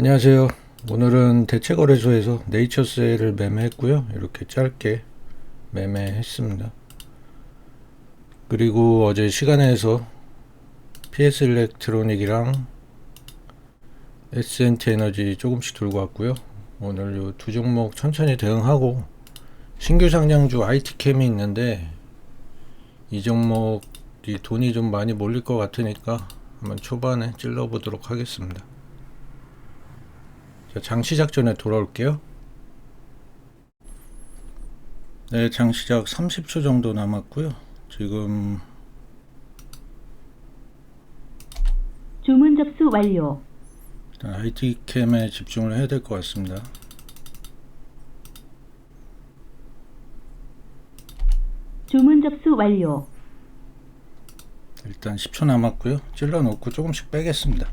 안녕하세요. 오늘은 대체거래소에서 네이처세일을 매매했고요. 이렇게 짧게 매매했습니다. 그리고 어제 시간에서 PS 일렉트로닉이랑 S&T 에너지 조금씩 들고 왔고요. 오늘 요 두 종목 천천히 대응하고 신규 상장주 IT캠이 있는데 이 종목이 돈이 좀 많이 몰릴 것 같으니까 한번 초반에 찔러 보도록 하겠습니다. 자, 장 시작 전에 돌아올게요. 네, 장 시작 30초 정도 남았고요. 지금 주문 접수 완료. 일단 IT캠에 집중을 해야 될 것 같습니다. 주문 접수 완료. 일단 10초 남았고요. 찔러 놓고 조금씩 빼겠습니다.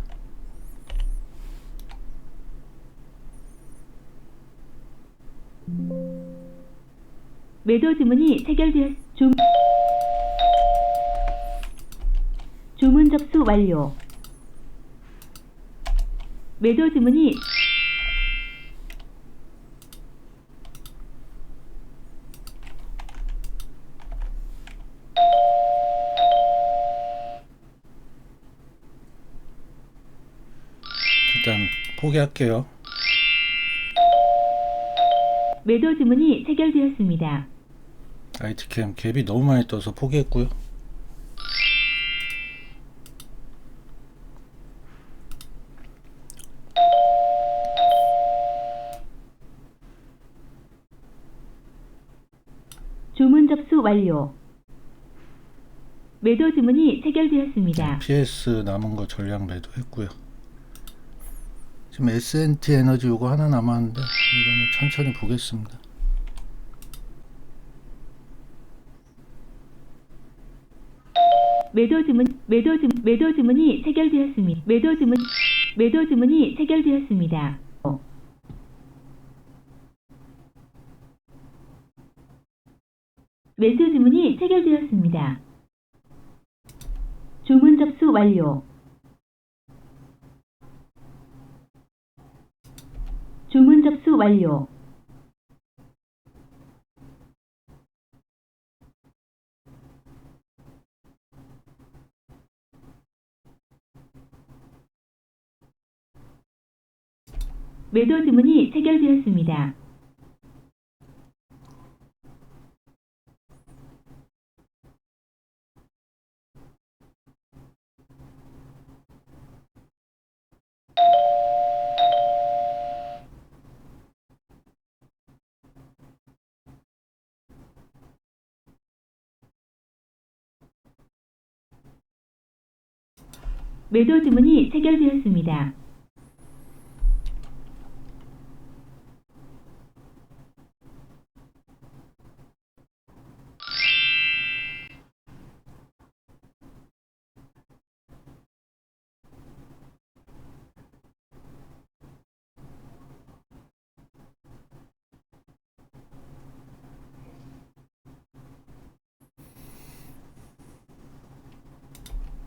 매도 주문이 체결되었 주 주문 접수 완료. 매도 주문이 일단 포기할게요. 매도 주문이 체결되었습니다. IT캠 갭이 너무 많이 떠서 포기했고요. 주문 접수 완료. 매도 주문이 체결되었습니다. PS 남은 거 전량 매도했고요. 지금 S&T 에너지 요거 하나 남았는데 이거는 천천히 보겠습니다. 매도 주문 매도 주 매도 주문이 체결되었습니다. 매도 주문 매도 주문이 체결되었습니다. 어. 매수 주문이 체결되었습니다. 주문 접수 완료. 주문 접수 완료. 매도 주문이 체결되었습니다. 매도 주문이 체결되었습니다.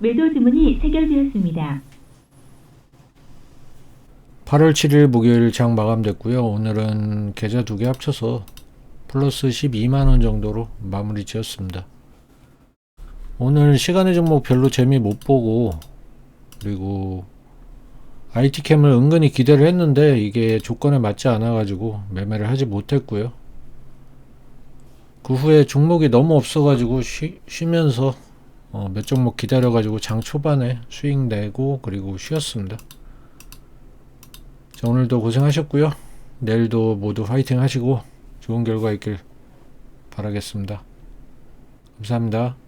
매도 주문이 체결되었습니다. 8월 7일 목요일 장 마감됐고요. 오늘은 계좌 두 개 합쳐서 플러스 12만원 정도로 마무리 지었습니다. 오늘 시간의 종목 별로 재미 못 보고 그리고 IT캠을 은근히 기대를 했는데 이게 조건에 맞지 않아 가지고 매매를 하지 못했고요. 그 후에 종목이 너무 없어가지고 쉬, 쉬면서 어, 몇 종목 기다려가지고 장 초반에 수익 내고 그리고 쉬었습니다. 자, 오늘도 고생하셨고요. 내일도 모두 화이팅 하시고 좋은 결과 있길 바라겠습니다. 감사합니다.